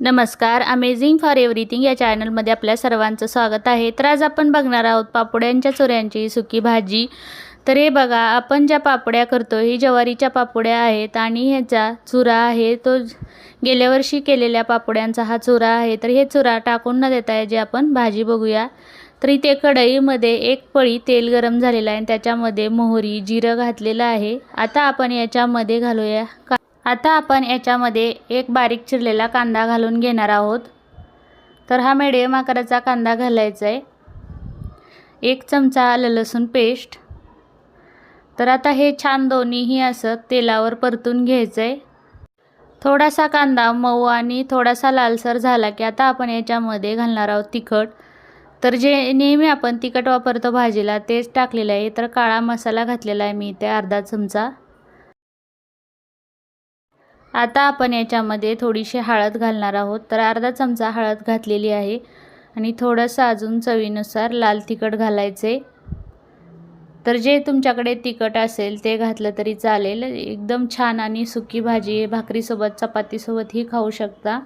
नमस्कार amazing for everything या चॅनलमध्ये आपल्या सर्वांचं स्वागत आहे. तर आज आपण बघणार आहोत पापड्यांच्या चुऱ्यांची सुकी भाजी. तर हे बघा आपण ज्या पापड्या करतो ही ज्वारीच्या पापड्या आहेत आणि ह्याचा चुरा आहे. तो गेल्या वर्षी केलेल्या पापड्यांचा हा चुरा आहे. तर हे चुरा टाकून न देता जे आपण भाजी बघूया. तर इथे कढईमध्ये एक पळी तेल गरम झालेलं आहे आणि त्याच्यामध्ये मोहरी जिरं घातलेलं आहे. आता आपण याच्यामध्ये घालूया. का आता आपण याच्यामध्ये एक बारीक चिरलेला कांदा घालून घेणार आहोत. तर हा मिडियम आकाराचा कांदा घालायचा आहे. एक चमचा आलं लसूण पेस्ट तर आता हे छान दोन्हीही असं तेलावर परतून घ्यायचं आहे थोडासा कांदा मऊ आणि थोडासा लालसर झाला की आता आपण याच्यामध्ये घालणार आहोत तिखट. तर जे नेहमी आपण तिखट वापरतो भाजीला तेच टाकलेलं आहे. तर काळा मसाला घातलेला आहे मी इथे अर्धा चमचा. आता आपण याच्यामध्ये थोडीशी हळद घालणार आहोत. तर अर्धा चमचा हळद घातलेली आहे. आणि थोडंसं अजून चवीनुसार लाल तिखट घालायचे. तर जे तुमच्याकडे तिखट असेल ते घातलं तरी चालेल. एकदम छान आणि सुकी भाजी भाकरीसोबत चपातीसोबतही खाऊ शकता.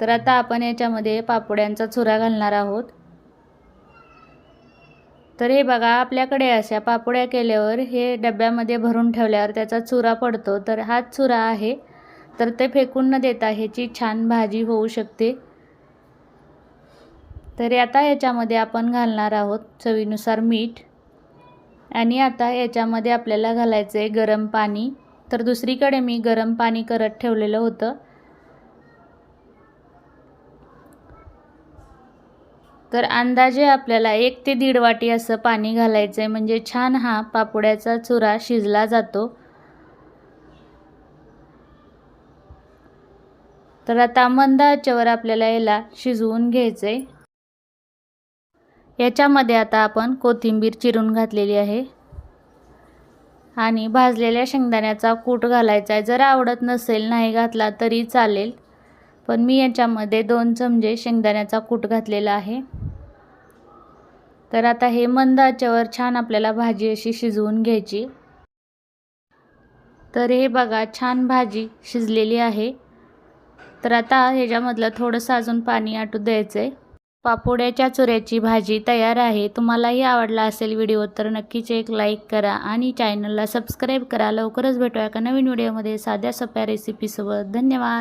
तर आता आपण याच्यामध्ये पापड्यांचा चुरा घालणार आहोत. तर हे बघा आपल्याकडे अशा पापड्या केल्यावर हे डब्यामध्ये भरून ठेवल्यावर त्याचा चुरा पडतो. तर हाच चुरा आहे. तर ते फेकून न देता ह्याची छान भाजी होऊ शकते. तर आता याच्यामध्ये आपण घालणार आहोत चवीनुसार मीठ. आणि आता याच्यामध्ये आपल्याला घालायचं आहे गरम पाणी. तर दुसरीकडे मी गरम पाणी करत ठेवलेलं होतं. तर अंदाजे आपल्याला एक ते दीड वाटी असं पाणी घालायचं आहे म्हणजे छान हा पापुड्याचा चुरा शिजला जातो. तर आता मंद आचेवर आपल्याला याला शिजवून घ्यायचं आहे याच्यामध्ये आता आपण कोथिंबीर चिरून घातलेली आहे. आणि भाजलेल्या शेंगदाण्याचा कूट घालायचा आहे. जर आवडत नसेल नाही घातला तरी चालेल. पण मी याच्यामध्ये दोन चमचे शेंगदाण्याचा कूट घातलेला आहे. तर आता हे मंद आचेवर छान आपल्याला भाजी अशी शिजवून घ्यायची. तर हे बघा छान भाजी शिजलेली आहे. तर आता ह्याच्यामधलं थोडंसं अजून पाणी आटू द्यायचं आहे पापोड्याच्या चुऱ्याची भाजी तयार आहे. तुम्हालाही आवडला असेल व्हिडिओ तर नक्कीच एक लाईक करा आणि चॅनलला सबस्क्राईब करा. लवकरच भेटूया का नवीन व्हिडिओमध्ये. साध्या सोप्या रेसिपीसोबत. धन्यवाद.